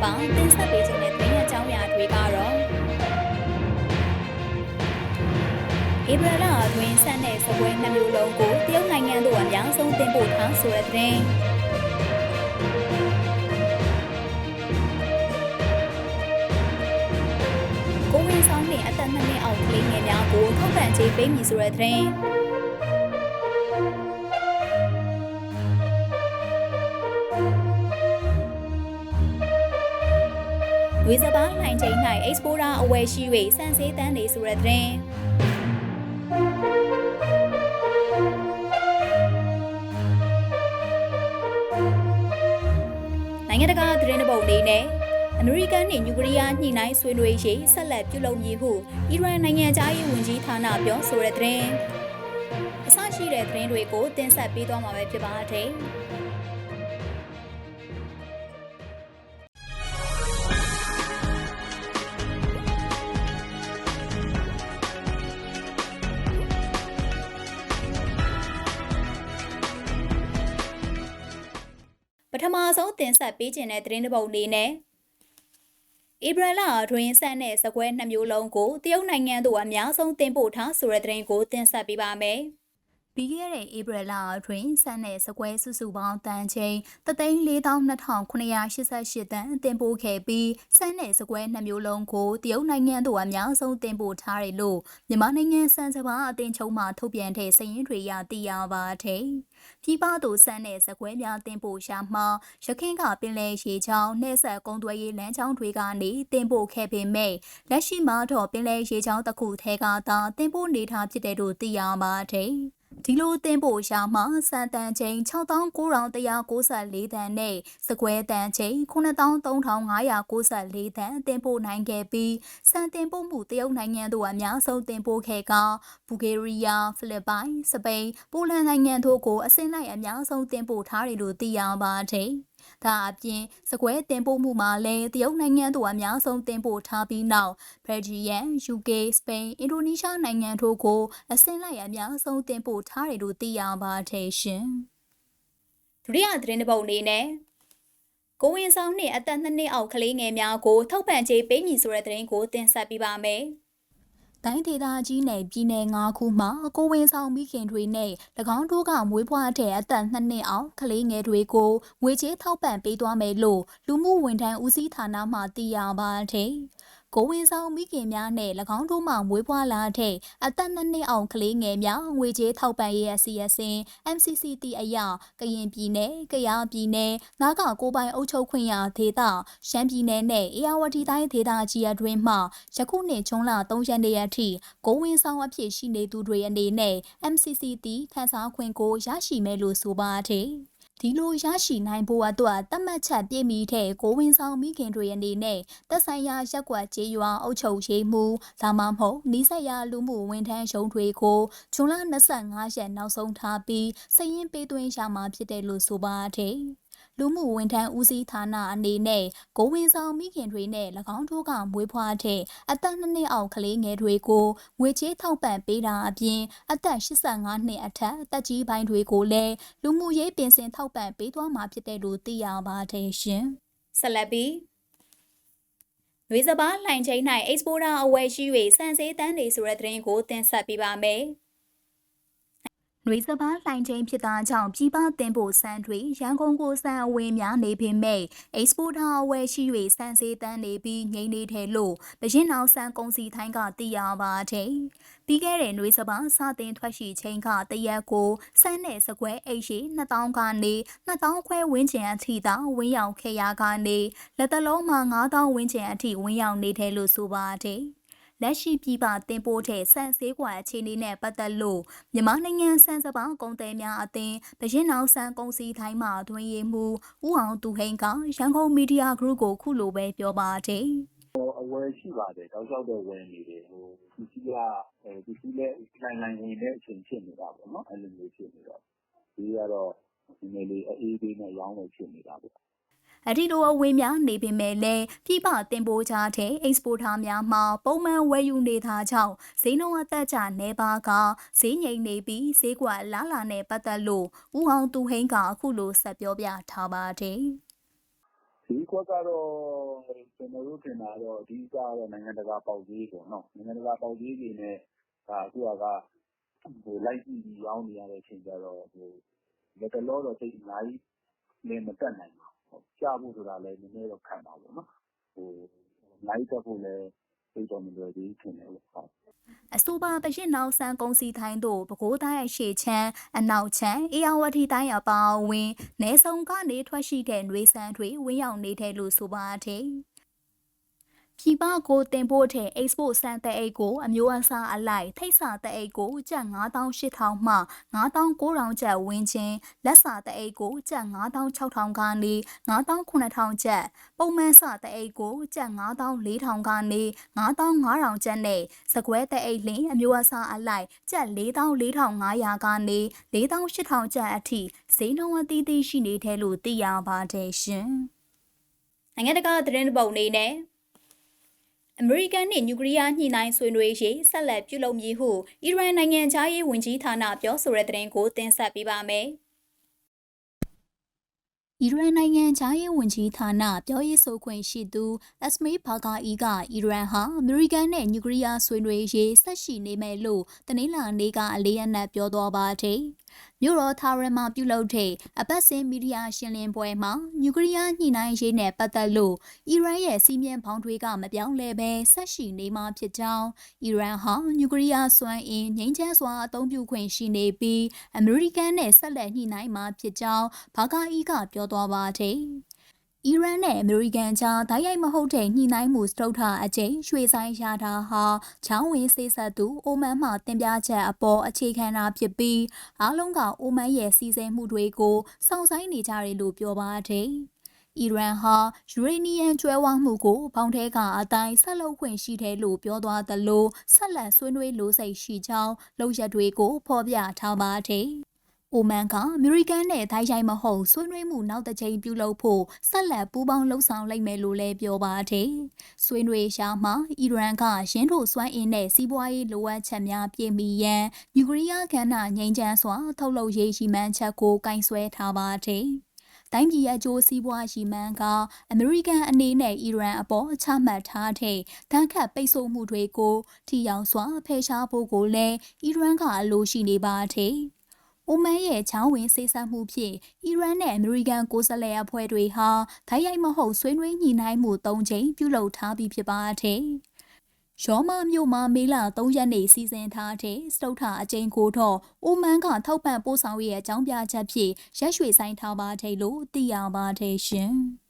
ပ်ပါတင်ဆက်ပေးခြင်းတဲ့သတင်းအကြောင်းအရာတွေကတော့ဧပြီလအတွင်းဆက်တဲ့စပွဲနှစ်မျိုးလုံးကိုတရုတ်နိုင်ငံသို့အများဆုံးတင်ပို့ထားဆိုတဲ့သတင်းကိုဝင်ဆောင်နှင့်အသက်နှစ်နှစ်အောက်ကလေးငယ်များကိုထောက်ပံ့ကြေးပေးမည်ဆိုတဲ့သတင်း ဝေစပားနိုင်ချိန်၌ Explorer အဝယ်ရှိ၍စံစေးတန်းနေဆိုတဲ့သတင်းနိုင်ငံတကာသတင်းတပုတ်လေးနဲ့အမေရိကန်နှင့်ယူကရိယာညှိနှိုင်းဆွေးနွေးရေးဆက်လက်ပြုလုပ်မည်ဟုအီရန်နိုင်ငံသားရေးဝန်ကြီးဌာနပြောဆိုတဲ့သတင်းအစရှိတဲ့သတင်းတွေကိုတင်ဆက်ပေးသွားမှာပဲဖြစ်ပါတယ်။ ပထမဆုံးတင်ဆက်ပေးခြင်းတဲ့သတင်းတစ်ပုဒ်လေးနဲ့ဧပြီလအတွင်းဆက်တဲ့စကွဲနှစ်မျိုးလုံးကိုတရုတ်နိုင်ငံသို့အများဆုံးတင်ပို့ထားဆိုတဲ့သတင်းကိုတင်ဆက်ပေးပါမယ်။ ပြီးခဲ့တဲ့ဧပြီလအတွင်းဆက်တဲ့စကွဲစုစုပေါင်းတန်ချိန်342,988တန်တင်ပို့ခဲ့ပြီးဆက်တဲ့စကွဲနှစ်မျိုးလုံးကိုတရုတ်နိုင်ငံသို့အများဆုံးတင်ပို့ထားတယ်လို့မြန်မာနိုင်ငံစံစဘာအသင်းချုပ်မှထုတ်ပြန်တဲ့စာရင်းတွေအရသိရပါတယ်။ပြည်ပသို့ဆန်းတဲ့ဇကွဲများတင်ပို့ရှာမှရခင်ကပင်လယ်ရေချောင်းနှဲဆက်ကုန်းသွယ်ရေးလမ်းကြောင်းတွေကနေတင်ပို့ခဲ့ပေမဲ့လက်ရှိမှာတော့ပင်လယ်ရေချောင်းတစ်ခုထဲကသာတင်ပို့နေထားဖြစ်တယ်လို့သိရပါတယ်။ ဒီလိုတင်ပို့ရှာမှစံတန်ချိန်6994တန်နဲ့စကွဲတန်ချိန်93,594တန်တင်ပို့နိုင်ခဲ့ပြီးစံတင်ပို့မှုတရုတ်နိုင်ငံတို့အများဆုံးတင်ပို့ခဲ့ကဘူဂေရီးယားဖိလစ်ပိုင်စပိန်ပိုလန်နိုင်ငံတို့ကိုအစင်းလိုက်အများဆုံးတင်ပို့ထားတယ်လို့သိရပါတယ်။ ဒါအပြင်စကွဲတင်ပို့မှုမှာလည်းတရုတ်နိုင်ငံတို့အများဆုံးတင်ပို့ထားပြီးနောက်ဘယ်ဂျီယမ် UK စပိန်အင်ဒိုနီးရှားနိုင်ငံတို့ကိုအစင်းလိုက်အများဆုံးတင်ပို့ထားတယ်လို့သိရပါတယ်ရှင်။ဒုတိယသတင်းတစ်ပုဒ်အနေနဲ့ကိုဝင်ဆောင်နှင့်အသက်နှစ်နှစ်အောက်ကလေးငယ်များကိုထောက်ပံ့ကြေးပေးမည်ဆိုတဲ့သတင်းကိုတင်ဆက်ပေးပါမယ်။ တိုင်းဒေသကြီးနယ်ပြည်နယ်၅ခုမှာကိုဝင်ဆောင်မိခင်တွေနဲ့၎င်းတို့ကမွေးဖွားတဲ့အသက်2နှစ်အောက်ကလေးငယ်တွေကိုငွေကြေးထောက်ပံ့ပေးသွားမယ်လို့လူမှုဝန်ထမ်းဦးစီးဌာနမှသိရပါတယ်။ ကိုဝင်ဆောင်မိခင်များနဲ့၎င်းတို့မှမွေးဖွားလာတဲ့အသက်နှစ်နှစ်အောင်ကလေးငယ်များငွေကြေးထောက်ပံ့ရေးအစီအစဉ် MCCT အရကရင်ပြည်နယ်၊ကယားပြည်နယ်၊နာဂကိုပိုင်အုပ်ချုပ်ခွင့်ရဒေသ၊ရှမ်းပြည်နယ်နဲ့အေရဝတီတိုင်းဒေသကြီးအတွင်းမှယခုနှစ်ဇွန်လ3ရက်နေ့အထိကိုဝင်ဆောင်အဖြစ်ရှိနေသူတွေအနေနဲ့ MCCT ခန်းစားခွင့်ကိုရရှိမယ်လို့ဆိုပါတယ်။ ဒီလိုရရှိနိုင်ဖို့အတွက်တတ်မှတ်ချက်ပြည့်မီတဲ့ကိုဝင်ဆောင်မိခင်တွေအနေနဲ့သက်ဆိုင်ရာရက်ကွက်ကျေးရွာအုပ်ချုပ်ရေးမှူးဒါမှမဟုတ်နီးစပ်ရာလူမှုဝန်ထမ်းရုံးတွေကိုဇွန်လ25ရက်နောက်ဆုံးထားပြီးစည်ရင်းပေးသွင်းရမှာဖြစ်တယ်လို့ဆိုပါတယ်။ လူမှုဝန်ထမ်းဦးစီးဌာနအနေနဲ့ကိုဝင်ဆောင်မိခင်တွေနဲ့၎င်းတို့ကမွေးဖွားတဲ့အသက်2နှစ်အောက်ကလေးငယ်တွေကိုငွေကြေးထောက်ပံ့ပေးတာအပြင်အသက်85နှစ်အထက်တက်ကြီးပိုင်းတွေကိုလည်းလူမှုရေးပင်စင်ထောက်ပံ့ပေးသွားမှာဖြစ်တယ်လို့သိရပါတယ်ရှင်။ဆက်လက်ပြီးဝေစပါလှိုင်ချိန်၌ Explorer အဝယ်ရှိ၍စံစေးတန်းနေဆိုတဲ့သတင်းကိုတင်ဆက်ပေးပါမယ်။။ နှွေစပားလှိုင်ချင်းဖြစ်တာကြောင့်ပြည်ပတင်ပို့ဆန်တွေရန်ကုန်ကိုဆန်အဝယ်များနေပေမဲ့ exporter အဝယ်ရှိ၍ဆန်စေးတန်းနေပြီးငိမ့်နေတယ်လို့တရင်အောင်ဆန်ကုန်စီထိုင်းကသိရပါတယ်။ပြီးခဲ့တဲ့နှွေစပားစတင်ထွက်ရှိချိန်ကတရက်ကိုဆန်နဲ့စကွဲအိတ်ရှိ2000ကနေ2000ခွဲဝန်းကျင်အထိသာဝင်းရောက်ခဲ့ရကနေလက်တလုံးမှာ9000ဝန်းကျင်အထိဝင်းရောက်နေတယ်လို့ဆိုပါတယ်။ လက်ရှိပြည်ပတင်ပို့တဲ့ဆန်ဆေးကွာအခြေအနေနဲ့ပတ်သက်လို့မြန်မာနိုင်ငံဆန်စပါးကုန်သည်များအသင်းတရင်နောက်ဆန်ကုန်စည်ထိုင်းမှအတွင်းရေးမှူးဦးအောင်သူဟိန်ကရန်ကုန်မီဒီယာဂရုကိုခုလိုပဲပြောပါတယ်အဝယ်ရှိပါတယ်တောက်လျှောက်တော့ဝယ်နေတယ်ဟိုပစ္စည်းကအဲပစ္စည်းလည်းနိုင်နိုင်ဝင်တဲ့အချိန်ဖြစ်နေတာပေါ့နော်အဲ့လိုမျိုးဖြစ်နေတော့ဒီကတော့ဒီနေ့လေးအေးအေးလေးနဲ့ရောင်းလို့ဖြစ်နေတာပေါ့ အဒီလိုအဝေးများနေပေမဲ့လည်းပြည်ပတင်ပို့ကြတဲ့ exporter များမှာပုံမှန်ဝယ်ယူနေတာကြောင့်ဈေးနှုန်းအသက်ကျနေပါကဈေးငိမ်နေပြီးဈေးကွက်လာလာနဲ့ပတ်သက်လို့ဦးအောင်သူဟိန်းကအခုလိုဆက်ပြောပြထားပါတယ်ဒီကွက်ကတော့ကျွန်တော်တို့ထင်တာတော့အဓိကကတော့နိုင်ငံတကာပေါက်ဈေးပေါ့နော်နိုင်ငံတကာပေါက်ဈေးတွေနဲ့ဒါအခုကဟိုလိုက်ကြည့်ပြီးရောင်းနေရတဲ့အချိန်ကျတော့ဟိုလက်တလောတော့သိအများကြီးလည်းမတက်နိုင်ပါဘူး ကြားဖို့ဆိုတာလည်း နည်းနည်းတော့ခံပါပေါ့နော်ဟိုနိုင်တက်ဖို့လည်း သိတော့ မလွယ်သေးထင်တယ်ဟုတ်အဆိုပါပရင်နောက်ဆန်ကုန်းစီထိုင်းတို့ ပဲခူးတိုင်း အရှေ့ချမ်း အနောက်ချမ်းအေယာဝတီတိုင်း အပါအဝင်နေဆုံကနေ ထွက်ရှိတဲ့ຫນွေဆန်တွေ ဝင်းရောက်နေတဲ့လို့ ဆိုပါတယ် ပြည်ပကိုတင်ပို့တဲ့ export စံတဲ့အိတ်ကိုအမျိုးအစားအလိုက်ထိတ်စာတဲ့အိတ်ကိုကျပ်9800မှ9900ကျပ်ဝင်းချင်းလက်စာတဲ့အိတ်ကိုကျပ်9600ကနေ9900ကျပ်ပုံမှန်စာတဲ့အိတ်ကိုကျပ်9400ကနေ9500ကျပ်နဲ့စကွဲတဲ့အိတ်လင်းအမျိုးအစားအလိုက်ကျပ်4400ကနေ4800ကျပ်အထိဈေးနှုန်းအသီးသီးရှိနေတယ်လို့သိရပါတယ်ရှင်နိုင်ငံတကာသတင်းပုံနေနဲ့ အမေရိကန်နှင့်နျူကလ িয়ারညှိနှိုင်းဆွေးနွေးရေးဆက်လက်ပြုလုပ်မည်ဟုအီရန်နိုင်ငံသားရေးဝန်ကြီးဌာနပြောဆိုတဲ့သတင်းကိုတင်ဆက်ပေးပါမယ်။အီရန်နိုင်ငံသားရေးဝန်ကြီးဌာနပြောရေးဆိုခွင့်ရှိသူအက်စမေးဘာဂါအီကအီရန်ဟာအမေရိကန်နဲ့နျူကလ িয়ারဆွေးနွေးရေးဆက်ရှိနေမယ်လို့တနင်္လာနေ့ကအလေးအနက်ပြောသွားပါတယ်။ မြို့တော်ထာရန်မှာပြုလုပ်တဲ့အပတ်စဉ်မီဒီယာရှင်းလင်းပွဲမှာနျူကလ িয়ারညှိနှိုင်းရေးနဲ့ပတ်သက်လို့အီရန်ရဲ့စီးမြင်ဖောင်းတွေကမပြောင်းလဲဘဲဆက်ရှိနေမှာဖြစ်ကြောင်းအီရန်ဟာနျူကလ িয়ারစွမ်းအင်ငြိမ်းချမ်းစွာအသုံးပြုခွင့်ရှိနေပြီးအမေရိကန်နဲ့ဆက်လက်ညှိနှိုင်းမှာဖြစ်ကြောင်းဘာကာအီကပြောသွားပါတယ်။ အီရန်နဲ့အမေရိကန်ကြားဓာတ်ရိုက်မဟုတ်တဲ့ညှိနှိုင်းမှုစတုထအကျိန်ရွှေဆိုင်ရတာဟာချောင်းဝင်စေးဆက်သူအိုမန်မှတင်ပြချက်အပေါ်အခြေခံတာဖြစ်ပြီးအားလုံးကအိုမန်ရဲ့စီစဉ်မှုတွေကိုစောင့်ဆိုင်နေကြတယ်လို့ပြောပါတယ်။အီရန်ဟာယူရေနီယံကျွဲဝမှုကိုဘောင်ထဲကအတိုင်းဆက်လုပ်ခွင့်ရှိတယ်လို့ပြောသွားသလိုဆက်လက်ဆွေးနွေးလိုစိတ်ရှိကြောင်းလောက်ရက်တွေကိုဖော်ပြထားပါတယ်။ အိုမန်ကအမေရိကန်နဲ့ထိုင်းဆိုင်မဟုတ်ဆွေးနွေးမှုနောက်တစ်ချိန်ပြုလုပ်ဖို့ဆက်လက်ပူးပေါင်းလှုပ်ဆောင်လိုက်မယ်လို့လည်းပြောပါတယ်။ဆွေးနွေးရှာမှာအီရန်ကရင်းတို့စွမ်းအင်နဲ့စီးပွားရေးလိုအပ်ချက်များပြည့်မီရန်နျူကလ িয়ার ခန္ဓာငြိမ်းချမ်းစွာထုတ်လုပ်ရေးရှိမှန်းချက်ကိုကင်ဆယ်ထားပါတယ်။တိုင်းပြည်အကျိုးစီးပွားရှိမှန်းကအမေရိကန်အနေနဲ့အီရန်အပေါ်ချမှတ်ထားတဲ့တန်ခတ်ပိတ်ဆို့မှုတွေကိုထိရောက်စွာဖယ်ရှားဖို့ကိုလည်းအီရန်ကအလိုရှိနေပါတယ်။ အိုမန်ရဲ့ချောင်းဝင်စေးစပ်မှုဖြင့်အီရန်နဲ့အမေရိကန်ကိုယ်စားလှယ်အဖွဲ့တွေဟာထိုင်းရိုက်မဟုတ်ဆွေးနွေးညှိနှိုင်းမှု၃ချိန်ပြုလုပ်ထားပြီးဖြစ်ပါတယ်။ရောမမြို့မှာမေလ3ရက်နေ့စီစဉ်ထားတဲ့စတုထအကျဉ်းကိုတော့အိုမန်ကထောက်ပံ့ပို့ဆောင်ရေးအကြောင်းပြချက်ဖြင့်ရက်ရွှေဆိုင်ထားပါတယ်လို့သိရပါတယ်ရှင်။